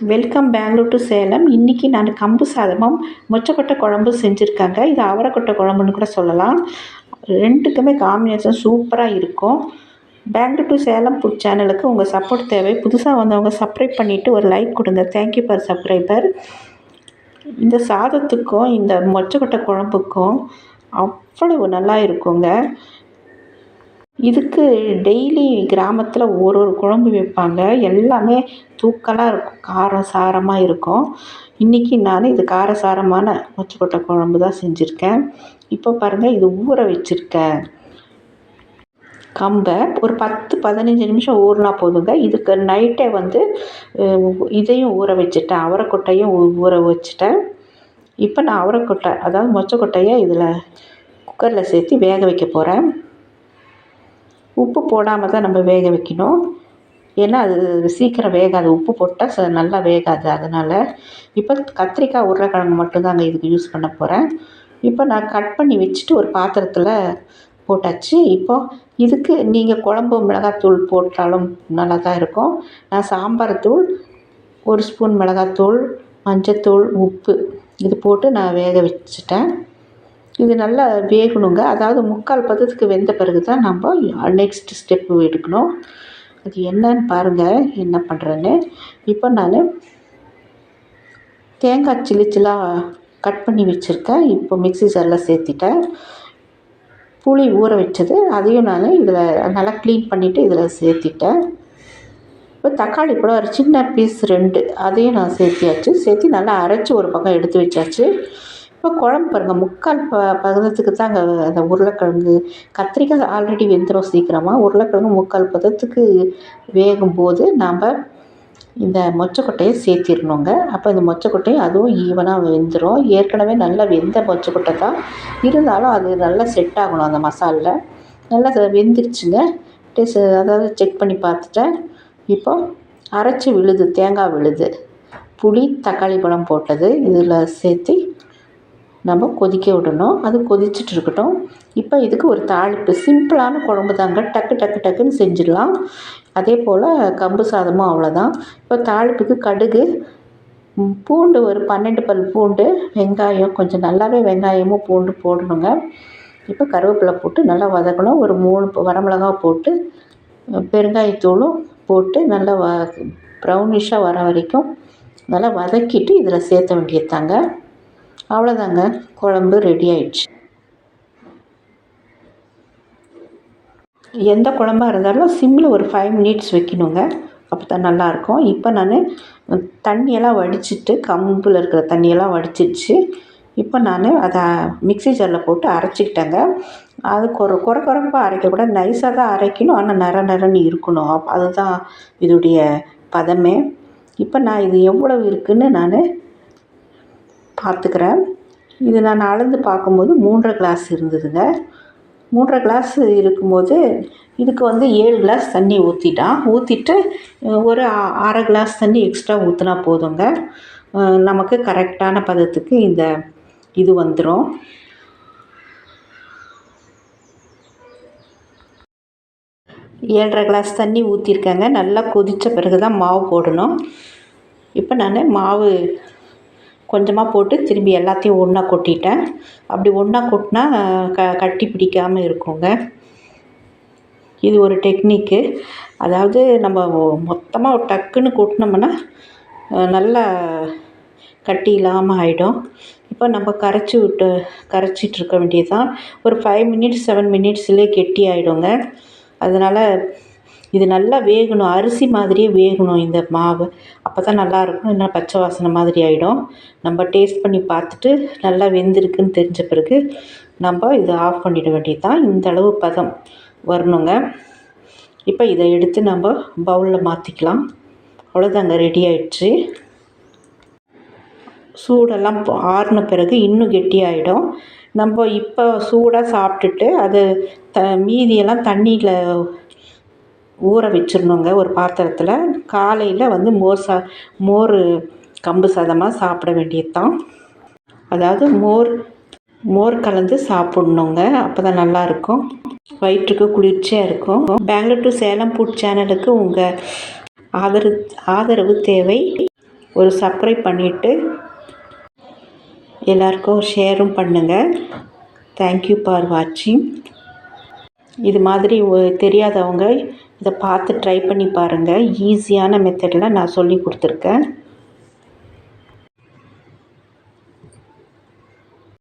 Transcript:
Welcome Bangalore to Salem இன்றைக்கி நான் கம்பு சாதமும் மொச்சக்கொட்டை குழம்பு செஞ்சுருக்காங்க. இது அவரைக்கொட்டை குழம்புன்னு கூட சொல்லலாம். ரெண்டுக்குமே காம்பினேஷன் சூப்பராக இருக்கும். பெங்களூர் டு சேலம் ஃபுட் சேனலுக்கு உங்கள் சப்போர்ட் தேவை. புதுசாக வந்தவங்க சப்ஸ்கிரைப் பண்ணிவிட்டு ஒரு லைக் கொடுங்க. தேங்க்யூ ஃபார் சப்ஸ்கிரைபர் இந்த சாதத்துக்கும் இந்த மொச்சக்கொட்டை குழம்புக்கும் அவ்வளவு நல்லா இருக்குங்க. இதுக்கு டெய்லி கிராமத்தில் ஒரு ஒரு குழம்பு வைப்பாங்க. எல்லாமே தூக்கலாக இருக்கும். காரம் சாரமாக இருக்கும். இன்றைக்கி நான் இது காரசாரமான மொச்சக்கொட்டை குழம்பு தான் செஞ்சுருக்கேன். இப்போ பாருங்கள் இது ஊற வச்சுருக்கேன் கம்பை. ஒரு பத்து பதினஞ்சு நிமிஷம் ஊறினா போதுங்க. இதுக்கு நைட்டே வந்து இதையும் ஊற வச்சுட்டேன். அவரைக்கொட்டையும் ஊற வச்சுட்டேன். இப்போ நான் அவரைக்கொட்டை அதாவது மொச்சக்கொட்டையை இதில் குக்கரில் சேர்த்து வேக வைக்க போகிறேன் உப்பு போடாமல் தான் நம்ம வேக வைக்கணும். ஏன்னா அது சீக்கிரம் வேகாது. உப்பு போட்டால் ச நல்லா வேகாது. அதனால் இப்போ கத்திரிக்காய் உருளைக்கிழங்கு மட்டும்தாங்க இதுக்கு யூஸ் பண்ண போகிறேன் இப்போ நான் கட் பண்ணி வச்சுட்டு ஒரு பாத்திரத்தில் போட்டாச்சு. இப்போது இதுக்கு நீங்கள் குழம்பு மிளகாத்தூள் போட்டாலும் நல்லா தான் இருக்கும். நான் சாம்பார் தூள் ஒரு ஸ்பூன் மிளகாத்தூள் மஞ்சத்தூள் உப்பு இது போட்டு நான் வேக வச்சுட்டேன். இது நல்லா வேகணுங்க. அதாவது முக்கால் பதத்துக்கு வெந்த பிறகு தான் நம்ம நெக்ஸ்ட் ஸ்டெப்பு எடுக்கணும். அது என்னன்னு பாருங்கள் என்ன பண்ணுறேன்னு இப்போ நான் தேங்காய் சில்லி சில்லாக கட் பண்ணி வச்சுருக்கேன். இப்போ மிக்ஸி ஜாரில் சேர்த்திட்டேன். புளி ஊற வச்சது அதையும் நான் இதில் நல்லா க்ளீன் பண்ணிவிட்டு இதில் சேர்த்திட்டேன். இப்போ தக்காளி கூட ஒரு சின்ன பீஸ் ரெண்டு அதையும் நான் சேர்த்தியாச்சு. சேர்த்து நல்லா அரைச்சி ஒரு பக்கம் எடுத்து வச்சாச்சு. இப்போ குழம்பு பாருங்கள் முக்கால் ப பதத்துக்கு தாங்க அந்த உருளைக்கிழங்கு. கத்திரிக்காய் ஆல்ரெடி வெந்துடும் சீக்கிரமாக உருளைக்கிழங்கு முக்கால் பதத்துக்கு வேகும்போது நாம் இந்த மொச்சக்கொட்டையை சேர்த்திடணுங்க. அப்போ இந்த மொச்சக்கொட்டையும் அதுவும் ஈவனாக வெந்துடும் ஏற்கனவே நல்லா வெந்த மொச்சக்கொட்டை தான். இருந்தாலும் அது நல்லா செட் ஆகணும் அந்த மசாலில் நல்லா வெந்துருச்சுங்க. டேஸ்ட் அதாவது செக் பண்ணி பார்த்துட்டேன். இப்போ அரைச்சி விழுது தேங்காய் விழுது. புளி தக்காளி பழம் போட்டது. இதில் சேர்த்து நம்ம கொதிக்க விடணும். அது கொதிச்சுட்டு இருக்கட்டும். இப்போ இதுக்கு ஒரு தாளிப்பு. சிம்பிளான குழம்பு தாங்க. டக்கு டக்கு டக்குன்னு செஞ்சிடலாம். அதே போல் கம்பு சாதமும் அவ்வளோதான் இப்போ தாளிப்புக்கு கடுகு பூண்டு ஒரு பன்னெண்டு பல் பூண்டு வெங்காயம் கொஞ்சம் நல்லாவே வெங்காயமும் பூண்டு போடணுங்க. இப்போ கருவேப்பிலை போட்டு நல்லா வதக்கணும். ஒரு மூணு வரமிளகா போட்டு பெருங்காயத்தூளும் போட்டு நல்லா வ ப்ரௌனிஷாக வர வரைக்கும் நல்லா வதக்கிட்டு இதில் சேர்த்த வேண்டியது தாங்க அவ்வளோதாங்க குழம்பு ரெடி ஆயிடுச்சு. எந்த குழம்பாக இருந்தாலும் சிம்மில் ஒரு ஃபைவ் மினிட்ஸ் வைக்கணுங்க. அப்போ தான் நல்லாயிருக்கும். இப்போ நான் தண்ணியெல்லாம் வடிச்சிட்டு கம்பில் இருக்கிற தண்ணியெல்லாம் வடிச்சிடுச்சு இப்போ நான் அதை மிக்ஸி ஜாரில் போட்டு அரைச்சிக்கிட்டேங்க. அது கொர கொர கொரப்பாக அரைக்கக்கூடாது நைஸாக தான் அரைக்கணும். ஆனால் நர நரன்னு இருக்கணும். அப் அதுதான் இதோடைய பதமே. இப்போ நான் இது எவ்வளவு இருக்குதுன்னு நான் பார்த்துக்கிறேன். இது நான் அளந்து பார்க்கும்போது மூன்றரை கிளாஸ் இருந்ததுங்க. மூன்றரை கிளாஸ் இருக்கும்போது இதுக்கு வந்து ஏழு கிளாஸ் தண்ணி ஊற்றிட்டான் ஊற்றிட்டு ஒரு அரை கிளாஸ் தண்ணி எக்ஸ்ட்ரா ஊற்றினா போதுங்க. நமக்கு கரெக்டான பதத்துக்கு இந்த இது வந்துடும் ஏழரை கிளாஸ் தண்ணி ஊற்றிருக்கேங்க நல்லா கொதித்த பிறகு தான் மாவு போடணும். இப்போ நான் மாவு கொஞ்சமாக போட்டு திரும்பி எல்லாத்தையும் ஒன்றா கொட்டிட்டேன். அப்படி ஒன்றா கொட்டினா க கட்டி பிடிக்காமல் இருக்குங்க. இது ஒரு டெக்னிக்கு. அதாவது நம்ம மொத்தமாக டக்குன்னு கொட்டினோம்னா நல்லா கட்டி இல்லாமல் ஆகிடும் இப்போ நம்ம கரைச்சி விட்டு கரைச்சிட்டு இருக்க வேண்டியது தான் ஒரு ஃபைவ் மினிட்ஸ் செவன் மினிட்ஸ்லேயே கெட்டி ஆகிடுங்க அதனால் இது நல்லா வேகணும் அரிசி மாதிரியே வேகணும் இந்த மாவு. அப்போ தான் நல்லாயிருக்கும். இல்லைனா பச்சை வாசனை மாதிரி ஆகிடும் நம்ம டேஸ்ட் பண்ணி பார்த்துட்டு நல்லா வெந்திருக்குன்னு தெரிஞ்ச பிறகு நம்ம இதை ஆஃப் பண்ணிட வேண்டியது தான் இந்தளவு பதம் வரணுங்க. இப்போ இதை எடுத்து நம்ம பவுலில் மாற்றிக்கலாம் அவ்வளோதாங்க ரெடி ஆயிடுச்சு. சூடெல்லாம் ஆறின பிறகு இன்னும் கெட்டியாயிடும் நம்ம இப்போ சூடாக சாப்பிட்டுட்டு அது த மீதியெல்லாம் தண்ணியில் ஊற வச்சிடணுங்க. ஒரு பாத்திரத்தில் காலையில் வந்து மோர் சா மோர் கம்பு சாதமாக சாப்பிட வேண்டியது தான் அதாவது மோர் மோர் கலந்து சாப்பிட்ணுங்க. அப்போ தான் நல்லாயிருக்கும் வயிற்றுக்கு குளிர்ச்சியாக இருக்கும். பெங்களூர் டு சேலம் ஃபுட் சேனலுக்கு உங்கள் ஆதரவு ஆதரவு தேவை. ஒரு சப்ஸ்கிரைப் பண்ணிவிட்டு எல்லாருக்கும் ஷேரும் பண்ணுங்கள் தேங்க்யூ ஃபார் வாட்சிங் இது மாதிரி ஒ- தெரியாதவங்க இதை பார்த்து ட்ரை பண்ணி பாருங்கள் ஈஸியான மெத்தடில் நான் சொல்லி கொடுத்துருக்கேன்.